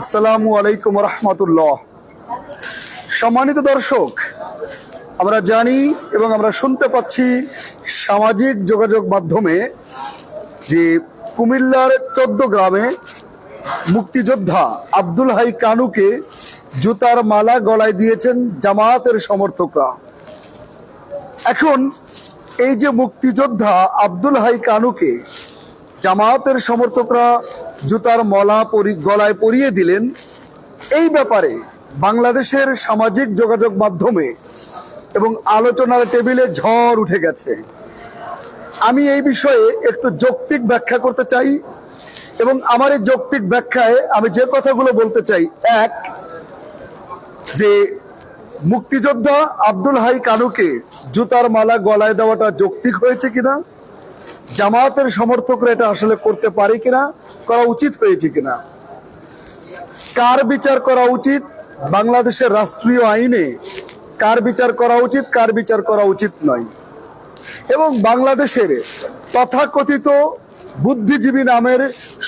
আসসালামু আলাইকুম রহমতুল্লাহ। সম্মানিত দর্শক, আমরা জানি এবং আমরা শুনতে পাচ্ছি সামাজিক যোগাযোগ মাধ্যমে যে কুমিল্লার চোদ্দ গ্রামে মুক্তিযোদ্ধা আব্দুল হাই কানুকে জুতার মালা গলায় দিয়েছেন জামায়াতের সমর্থকরা। এখন এই যে মুক্তিযোদ্ধা আব্দুল হাই কানুকে জামায়াতের সমর্থকরা জুতার মলা গলায় পরিয়ে দিলেন। এই ব্যাপারে বাংলাদেশের সামাজিক যোগাযোগ মাধ্যমে এবং আলোচনার টেবিলে ঝড় উঠে গেছে। আমি এই বিষয়ে একটু যৌক্তিক ব্যাখ্যা করতে চাই এবং আমার এই যৌক্তিক ব্যাখ্যায় আমি যে কথাগুলো বলতে চাই, এক, যে মুক্তিযোদ্ধা আব্দুল হাই কানুকে জুতার মালা গলায় দেওয়াটা যৌক্তিক হয়েছে কিনা? জামায়াতের সমর্থকরা এটা আসলে করতে পারে কিনা, করা উচিত হয়েছে কিনা? কার বিচার করা উচিত? বাংলাদেশের রাষ্ট্রীয় আইনে কার বিচার করা উচিত, কার বিচার করা উচিত নয়। এবং বাংলাদেশের তথাকথিত বুদ্ধিজীবী নামের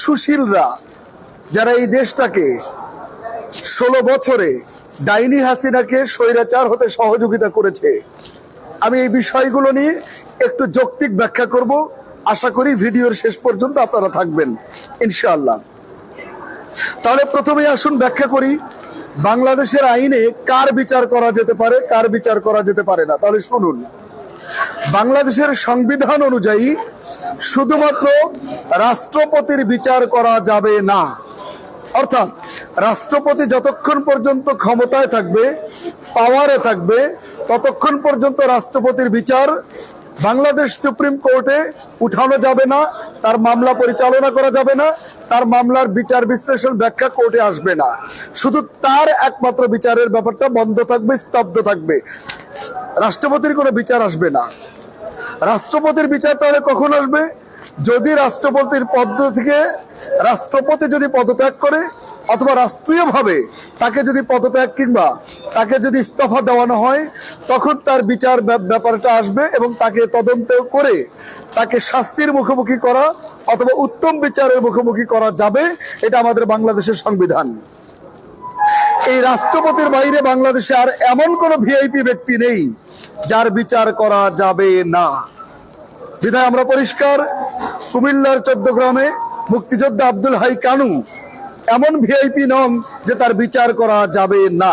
সুশীলরা, যারা এই দেশটাকে ষোলো বছরে ডাইনি হাসিনাকে স্বৈরাচার হতে সহযোগিতা করেছে, আমি এই বিষয়গুলো নিয়ে একটু যৌক্তিক ব্যাখ্যা করব। আশা করি ভিডিওর শেষ পর্যন্ত আপনারা থাকবেন, ইনশাআল্লাহ। তাহলে প্রথমে আসুন ব্যাখ্যা করি, বাংলাদেশের আইনে কার বিচার করা যেতে পারে, কার বিচার করা যেতে পারে না? তাহলে শুনুন, বাংলাদেশের সংবিধান অনুযায়ী শুধুমাত্র রাষ্ট্রপতির বিচার করা যাবে না। অর্থাৎ রাষ্ট্রপতি যতক্ষণ পর্যন্ত ক্ষমতায় থাকবে পাওয়ারে থাকবে, ততক্ষণ পর্যন্ত রাষ্ট্রপতির বিচার বাংলাদেশ সুপ্রিম কোর্টে উঠানো যাবে না, তার মামলা পরিচালনা করা যাবে না, তার মামলার বিচার বিশ্লেষণ ব্যাখ্যা কোর্টে আসবে না। শুধু তার একমাত্র বিচারের ব্যাপারটা বন্ধ থাকবে, স্তব্ধ থাকবে। রাষ্ট্রপতির কোনো বিচার আসবে না। রাষ্ট্রপতির বিচার তাহলে কখন আসবে? যদি রাষ্ট্রপতির পদ থেকে, রাষ্ট্রপতি যদি পদত্যাগ করে অথবা রাষ্ট্রীয়ভাবে তাকে যদি পদত্যাগ কিংবা তাকে যদি ইস্তফা দেওয়ানো হয়, তখন তার বিচার ব্যাপারটা আসবে এবং তাকে তদন্ত করে তাকে শাস্তির মুখোমুখি করা অথবা উত্তম বিচারের মুখোমুখি করা যাবে, এটা আমাদের বাংলাদেশের সংবিধান। এই রাষ্ট্রপতির বাইরে বাংলাদেশে আর এমন কোন ভিআইপি ব্যক্তি নেই যার বিচার করা যাবে না। বিধায় আমরা পরিষ্কার, কুমিল্লার চোদ্দ গ্রামে মুক্তিযোদ্ধা আব্দুল হাই কানু এমন ভিআইপি নন যে তার বিচার করা যাবে না।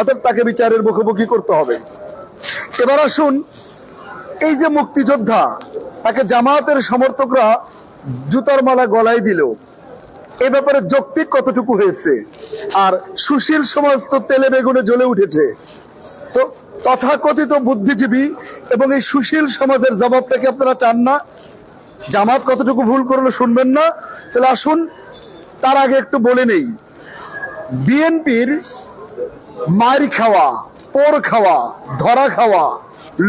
অতএব তাকে বিচারের মুখোমুখি করতে হবে। এবার আসুন, এই যে মুক্তিযোদ্ধা, তাকে জামায়াতের সমর্থকরা জুতার মালা গলায় দিল। এ ব্যাপারে যৌক্তিক কতটুকু হয়েছে? আর সুশীল সমাজ তো তেলে বেগুনে জ্বলে উঠেছে। তো তথাকথিত বুদ্ধিজীবী এবং এই সুশীল সমাজের জবাবটাকে আপনারা চান না? জামাত কতটুকু ভুল করল শুনবেন না। তাহলে আসুন তার আগে একটু বলে নেই। বিএনপির মারি খাওয়া, পোর খাওয়া, ধরা খাওয়া,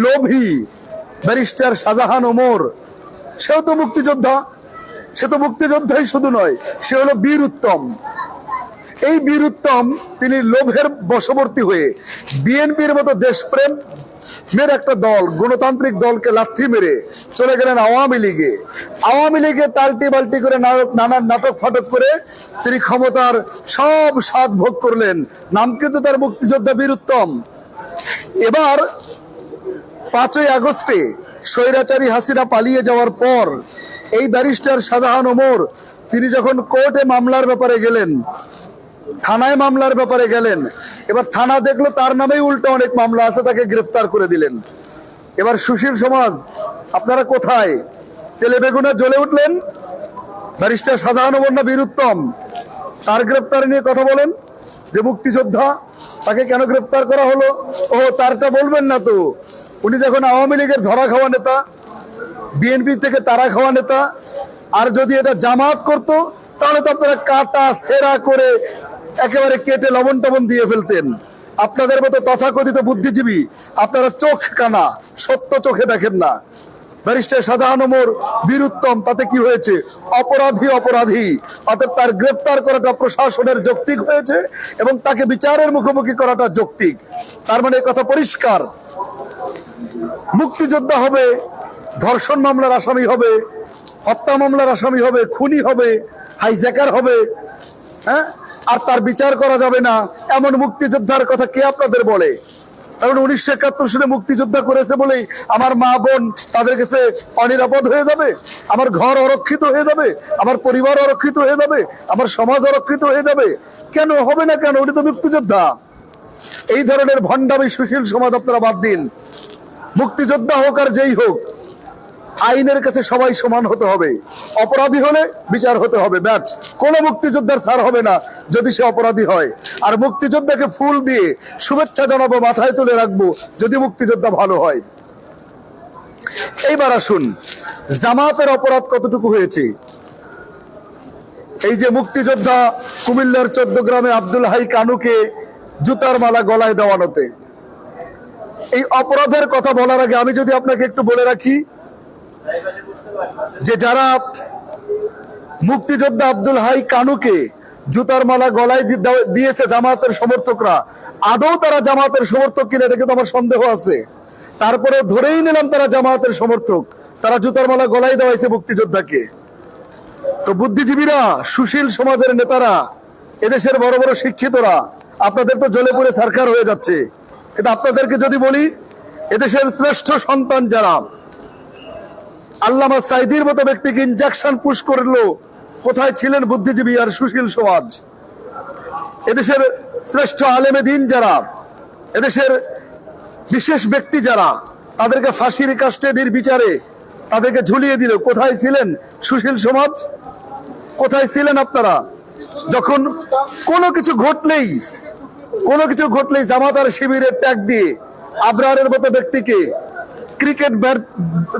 লোভী ব্যারিস্টার শাহজাহান ওমর, সেও তো মুক্তিযোদ্ধা। সে তো মুক্তিযোদ্ধাই শুধু নয়, সে হলো বীর উত্তম। এই বীর উত্তম, তিনি লোভের বশবর্তী হয়ে বিএনপির মতো দেশপ্রেম মের একটা দল, গণতান্ত্রিক দলকে লাথি মেরে চলে গেলেন আওয়ামী লীগে। আওয়ামী লীগে টাল্টি বাল্টি করে নাটক নানান নাটক ফাটক করে তিনি ক্ষমতার সব স্বাদ ভোগ করলেন। নাম কিন্তু তার মুক্তিযোদ্ধা বীর উত্তম এবার পাঁচই আগস্টে স্বৈরাচারী হাসিনা পালিয়ে যাওয়ার পর এই ব্যারিস্টার শাহজাহান ওমর, তিনি যখন কোর্টে মামলার ব্যাপারে গেলেন থানায় মামলার ব্যাপারে গেলেন। এবার থানা দেখল তার নামেই উল্টো অনেক মামলা আছে, তাকে গ্রেফতার করে দিলেন। এবার সুশীল সমাজ, আপনারা কোথায়? তেলে বেগুনে জ্বলে উঠলেন? ব্যারিস্টার সাধারণ ওমর বীরুত্তম, তার গ্রেপ্তার নিয়ে কথা বলেন। যে মুক্তিযোদ্ধা, তাকে কেন গ্রেপ্তার করা হলো? ও, তারটা বলবেন না তো। উনি যখন আওয়ামী লীগের ধরা খাওয়া নেতা, বিএনপি থেকে তারা খাওয়া নেতা, আর যদি এটা জামাত করত, তাহলে তো আপনারা কাটা সেরা করে একেবারে কেটে লবণ টবণ দিয়ে ফেলতেন। আপনাদের মতো তথাকথিত বুদ্ধিজীবী, আপনারা চোখ কানা, সত্য চোখে দেখেন না। ব্যারিস্টার সাধারণ ওমর বীরুত্তম, তাতে কি হয়েছে? অপরাধী অপরাধী অতএব তার গ্রেফতার করাটা প্রশাসনের যৌক্তিক হয়েছে এবং তাকে বিচারের মুখোমুখি করাটা যৌক্তিক। তার মানে কথা পরিষ্কার। মুক্তিযোদ্ধা হবে, ধর্ষণ মামলার আসামি হবে, হত্যা মামলার আসামি হবে, খুনি হবে, হাইজ্যাকার হবে হ্যাঁ? আর তার বিচার করা যাবে না। এমন মুক্তিযোদ্ধার কথা কে আপনাদের বলে? কারণ উনিশশো একাত্তর সালে মুক্তিযোদ্ধা করেছে বলেই আমার মা বোন তাদের কাছে অনিরাপদ হয়ে যাবে, আমার ঘর অরক্ষিত হয়ে যাবে, আমার পরিবার অরক্ষিত হয়ে যাবে, আমার সমাজ অরক্ষিত হয়ে যাবে। কেন? হবে না কেন? উনি তো মুক্তিযোদ্ধা। এই ধরনের ভণ্ডামি সুশীল সমাজ আপনারা বাদ দিন। মুক্তিযোদ্ধা হোক আর যেই হোক আইনের কাছে সবাই সমান হতে হবে। অপরাধী হলে বিচার হতে হবে ব্যাচ কোনো মুক্তিযোদ্ধার ছাড় হবে না যদি সে অপরাধী হয়। আর মুক্তিযোদ্ধাকে ফুল দিয়ে শুভেচ্ছা জানাব, মাথায় তুলে রাখব, যদি মুক্তিযোদ্ধা ভালো হয়। এইবার আসুন, জামাতের অপরাধ কতটুকু হয়েছে? এই যে মুক্তিযোদ্ধা কুমিল্লার চোদ্দ গ্রামে আব্দুল হাই কানুকে জুতার মালা গলায় দেওয়ানোতে। এই অপরাধের কথা বলার আগে আমি যদি আপনাকে একটু বলে রাখি যে যারা মুক্তিযোদ্ধা আব্দুল হাই কানুকে জুতার মালা গলায় দিয়েছে জামাতের সমর্থকরা, আদৌ তারা জামাতের সমর্থক কিনা এটা কিন্তু আমার সন্দেহ আছে। তারপরে ধরেই নিলাম তারা জামাতের সমর্থক, তারা জুতার মালা গলায় দেওয়াইছে মুক্তিযোদ্ধাকে। তো বুদ্ধিজীবীরা, সুশীল সমাজের নেতারা, এদেশের বড় বড় শিক্ষিতরা, আপনাদের তো জ্বলে পড়ে সরকার হয়ে যাচ্ছে। কিন্তু আপনাদেরকে যদি বলি, এদেশের শ্রেষ্ঠ সন্তান যারা আল্লামা সাইদির মতো ব্যক্তিকে ইনজেকশন পুশ করল। কোথায় ছিলেন বুদ্ধিজীবী আর সুশীল সমাজ? এদেশের শ্রেষ্ঠ আলেমে দিন যারা, এদেশের বিশেষ ব্যক্তি যারা, তাদেরকে ফাঁসির কাষ্টে বিচারে তাদেরকে ঝুলিয়ে দিল। কোথায় ছিলেন সুশীল সমাজ? কোথায় ছিলেন আপনারা? যখন কোনো কিছু ঘটলেই, কোনো কিছু ঘটলেই জামাতার শিবিরের ট্যাগ দিয়ে আবরারের মতো ব্যক্তিকে ক্রিকেট ব্যাট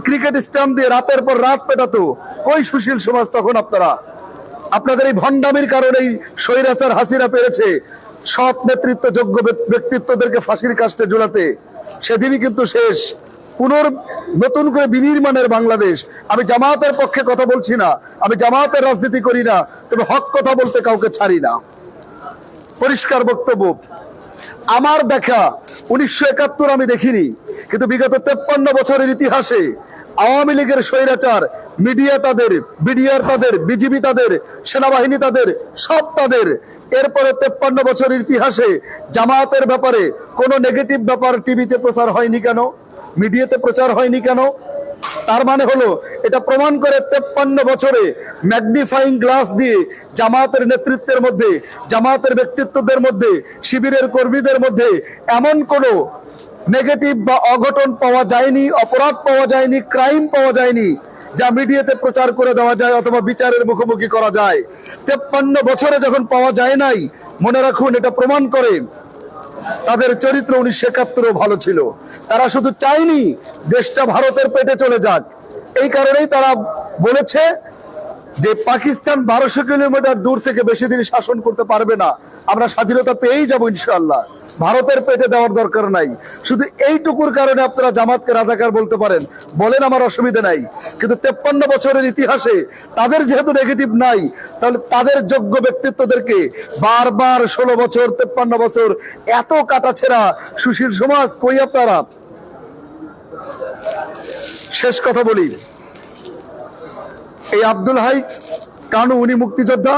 ক্রিকেট স্টাম্প দিয়ে রাতের পর রাত পেটাতো। কই সুশীল সমাজ তখন আপনারা? আপনাদের এই ভণ্ডামির কারণেই স্বৈরাচার হাসিরা পেরেছে। সৎ নেতৃত্ব, যোগ্য ব্যক- ব্যক্তিত্বদেরকে ফাঁসির কাস্টে ঝুলাতে। সেদিনই কিন্তু শেষ। পুনর নতুন করে বিনির্মাণের বাংলাদেশ। আমি জামাতের পক্ষে কথা বলছি না। আমি জামাতের রাজনীতি করি না। তবে হক কথা বলতে কাউকে ছাড়ি না। পরিষ্কার বক্তব্য। আমার দেখা উনিশশো একাত্তর আমি দেখিনি, কিন্তু বিগত তেপ্পান্ন বছরের ইতিহাসে আওয়ামী লীগের স্বৈরাচার, মিডিয়া তাদের, বিডিআর তাদের, বিজিবি তাদের, সেনাবাহিনী তাদের, সব তাদের। এরপরে তেপ্পান্ন বছরের ইতিহাসে জামায়াতের ব্যাপারে কোনো নেগেটিভ ব্যাপার টিভিতে প্রচার হয়নি কেন? মিডিয়াতে প্রচার হয়নি কেন? তার মানে হলো, এটা প্রমাণ করে তেপ্পান্ন বছরে ম্যাগনিফাইং গ্লাস দিয়ে জামাতের নেতৃত্বের মধ্যে জামাতের ব্যক্তিত্বদের মধ্যে, শিবিরের কর্মীদের মধ্যে এমন কোনো নেগেটিভ বা অঘটন পাওয়া যায়নি, অপরাধ পাওয়া যায়নি ক্রাইম পাওয়া যায়নি, যা মিডিয়াতে প্রচার করে দেওয়া যায় অথবা বিচারের মুখোমুখি করা যায়। তেপ্পান্ন বছরে যখন পাওয়া যায় নাই, মনে রাখুন, এটা প্রমাণ করে তাদের চরিত্র উনিশশো একাত্তরও ভালো ছিল। তারা শুধু চায়নি দেশটা ভারতের পেটে চলে যাক। এই কারণেই তারা বলেছে যে পাকিস্তান বারোশো কিলোমিটার দূর থেকে বেশি দিন শাসন করতে পারবে না, আমরা স্বাধীনতা পেয়েই যাব ইনশাআল্লাহ। ভারতের পেটে দেওয়ার দরকার নাই। শুধু এইটুকুর কারণে আপনারা জামাতকে রাজাকার বলতে পারেন। বলেন আমার অসুবিধা নাই। কিন্তু তেপ্পান্ন বছরের ইতিহাসে তাদের যেহেতু নেগেটিভ নাই, তাহলে তাদের যোগ্য ব্যক্তিত্বদেরকে বারবার ষোলো বছর, তেপ্পান্ন বছর এত কাটাছেড়া সুশীল সমাজ কই আপনারা? শেষ কথা বলি। এই আব্দুল হাই কানু, উনি মুক্তিযোদ্ধা।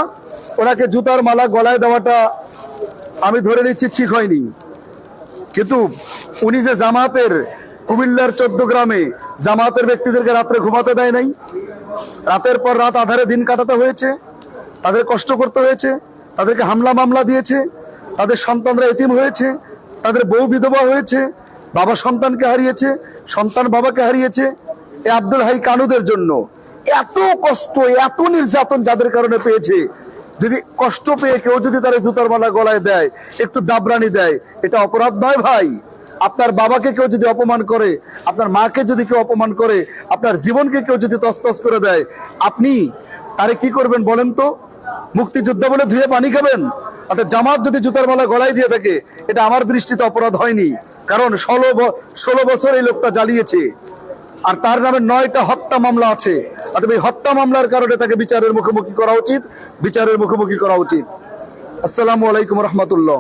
ওনাকে জুতার মালা গলায় দেওয়াটা আমি ধরে নিচ্ছি ঠিক হয়নি। কিন্তু উনি যে জামাতের কুমিল্লার চোদ্দ গ্রামে জামাতের ব্যক্তিদেরকে রাত্রে ঘুমাতে দেয় নাই, রাতের পর রাত আধারে দিন কাটাতে হয়েছে, তাদের কষ্ট করতে হয়েছে, তাদেরকে হামলা মামলা দিয়েছে, তাদের সন্তানরা এতিম হয়েছে, তাদের বউ বিধবা হয়েছে, বাবা সন্তানকে হারিয়েছে, সন্তান বাবাকে হারিয়েছে এই আব্দুল হাই কানুদের জন্য এত কষ্ট, এত নির্যাতন যাদের কারণে পেয়েছে। যদি কষ্ট পেয়ে কেউ যদি তার জুতার মালা গলায় দেয়, একটু দাবরানি দেয়, এটা অপরাধ নয় ভাই। আপনার বাবাকে কেউ যদি অপমান করে, আপনার মাকে যদি কেউ অপমান করে, আপনার জীবনকে কেউ যদি তস্তস করে দেয়, আপনি তারে কি করবেন বলেন তো? মুক্তিযোদ্ধা বলে ধুয়ে পানি খাবেন? অর্থাৎ জামাত যদি জুতার মালা গলায় দিয়ে থাকে, এটা আমার দৃষ্টিতে অপরাধ হয়নি। কারণ ষোলো ষোলো বছর এই লোকটা জ্বালিয়েছে। আর তার নামে নয়টা হত্যা মামলা আছে। অর্থাৎ এই হত্যা মামলার কারণে তাকে বিচারের মুখোমুখি করা উচিত। বিচারের মুখোমুখি করা উচিত। আসসালামু আলাইকুম রহমতুল্লাহ।